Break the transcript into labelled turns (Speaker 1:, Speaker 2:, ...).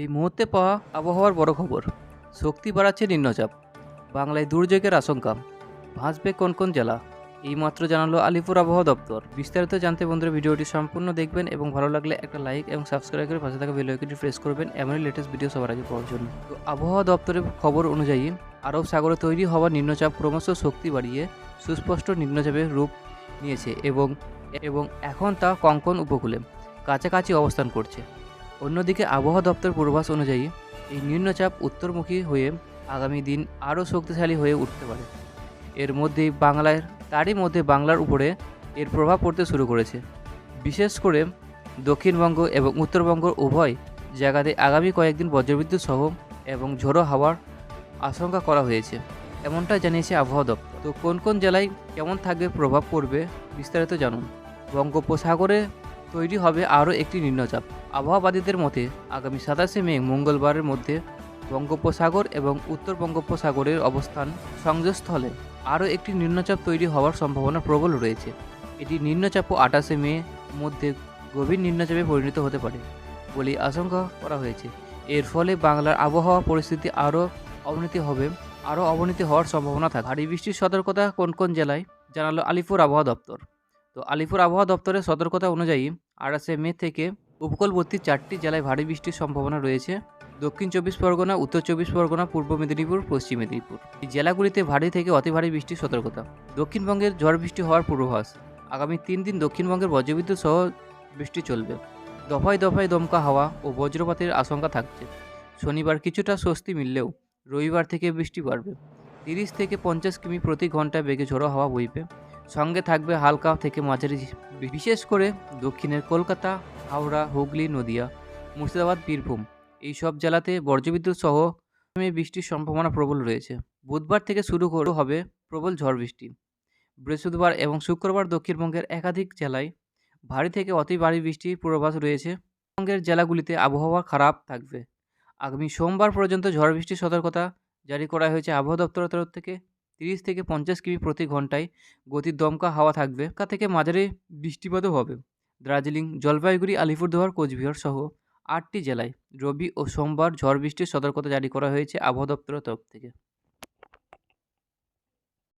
Speaker 1: এই মুহূর্তে পাওয়া আবহাওয়ার বড় খবর শক্তি বাড়াচ্ছে নিম্নচাপ বাংলায় দুর্যোগের আশঙ্কা ভাসবে কোন কোন জেলা এই মাত্র জানালো আলিপুর আবহাওয়া দপ্তর বিস্তারিত জানতে বন্ধুরা ভিডিওটি সম্পূর্ণ দেখবেন এবং ভালো লাগলে একটা লাইক এবং সাবস্ক্রাইব করে পাশে থাকা ভিডিওটি প্রেস করবেন এমনই লেটেস্ট ভিডিও সবার আগে পাওয়ার জন্য তো আবহাওয়া দপ্তরের খবর অনুযায়ী আরব সাগরে তৈরি হওয়া নিম্নচাপ ক্রমশ শক্তি বাড়িয়ে সুস্পষ্ট নিম্নচাপের রূপ নিয়েছে এবং এবং এখন তা কঙ্কন উপকূলে কাছাকাছি অবস্থান করছে অন্যদিকে আবহাওয়া দপ্তর পূর্বাভাস অনুযায়ী এই নিম্নচাপ উত্তরমুখী হয়ে আগামী দিন আরও শক্তিশালী হয়ে উঠতে পারে এর মধ্যেই বাংলার তারই মধ্যে বাংলার উপরে এর প্রভাব পড়তে শুরু করেছে বিশেষ করে দক্ষিণবঙ্গ এবং উত্তরবঙ্গ উভয় জায়গাতে আগামী কয়েকদিন বজ্রবিদ্যুৎ সহ এবং ঝোড়ো হাওয়ার আশঙ্কা করা হয়েছে এমনটা জানিয়েছে আবহাওয়া দপ্তর তো কোন কোন জেলায় কেমন থাকবে প্রভাব পড়বে বিস্তারিত জানুন বঙ্গোপসাগরে তৈরি হবে আরও একটি নিম্নচাপ আবহাওয়াবাদীদের মতে আগামী সাতাশে মে মঙ্গলবারের মধ্যে বঙ্গোপসাগর এবং উত্তর বঙ্গোপসাগরের অবস্থান সংযোগস্থলে আরও একটি নিম্নচাপ তৈরি হওয়ার সম্ভাবনা প্রবল রয়েছে এটি নিম্নচাপও আটাশে মে মধ্যে গভীর নিম্নচাপে পরিণত হতে পারে বলে আশঙ্কা করা হয়েছে এর ফলে বাংলার আবহাওয়া পরিস্থিতি আরও অবনতি হবে আরও অবনতি হওয়ার সম্ভাবনা থাকে ভারী বৃষ্টির সতর্কতা কোন কোন জেলায় জানালো আলিপুর আবহাওয়া দপ্তর তো আলিপুর আবহাওয়া দপ্তরের সতর্কতা অনুযায়ী আড়াশে মে থেকে উপকূলবর্তী চারটি জেলায় ভারী বৃষ্টির সম্ভাবনা রয়েছে দক্ষিণ চব্বিশ পরগনা উত্তর চব্বিশ পরগনা পূর্ব মেদিনীপুর পশ্চিম মেদিনীপুর এই জেলাগুলিতে ভারী থেকে অতি ভারী বৃষ্টির সতর্কতা দক্ষিণবঙ্গের ঝড় বৃষ্টি হওয়ার পূর্বাভাস আগামী তিন দিন দক্ষিণবঙ্গের বজ্রবিদ্যুৎ সহ বৃষ্টি চলবে দফায় দফায় দমকা হাওয়া ও বজ্রপাতের আশঙ্কা থাকছে শনিবার কিছুটা স্বস্তি মিললেও রবিবার থেকে বৃষ্টি বাড়বে তিরিশ থেকে পঞ্চাশ কিমি প্রতি ঘন্টা বেগে ঝোড়ো হাওয়া বইবে সঙ্গে থাকবে হালকা থেকে মাঝারি বিশেষ করে দক্ষিণের কলকাতা হাওড়া হুগলি নদিয়া মুর্শিদাবাদ বীরভূম এই সব জেলাতে বর্জ্যবিদ্যুৎ সহ বৃষ্টির সম্ভাবনা প্রবল রয়েছে বুধবার থেকে শুরু করে হবে প্রবল ঝড় বৃষ্টি বৃহস্পতিবার এবং শুক্রবার দক্ষিণবঙ্গের একাধিক জেলায় ভারী থেকে অতি ভারী বৃষ্টির পূর্বাভাস রয়েছে পশ্চিমবঙ্গের জেলাগুলিতে আবহাওয়া খারাপ থাকবে আগামী সোমবার পর্যন্ত ঝড় বৃষ্টির সতর্কতা জারি করা হয়েছে আবহাওয়া দপ্তরের তরফ থেকে তিরিশ থেকে পঞ্চাশ কিমি প্রতি ঘন্টায় গতির দমকা হাওয়া থাকবে কা থেকে মাঝারি বৃষ্টিপাতও হবে দার্জিলিং জলপাইগুড়ি আলিপুরদুয়ার কোচবিহার সহ আটটি জেলায় রবি ও সোমবার ঝড় বৃষ্টির সতর্কতা জারি করা হয়েছে আবহাওয়া দপ্তরের তরফ থেকে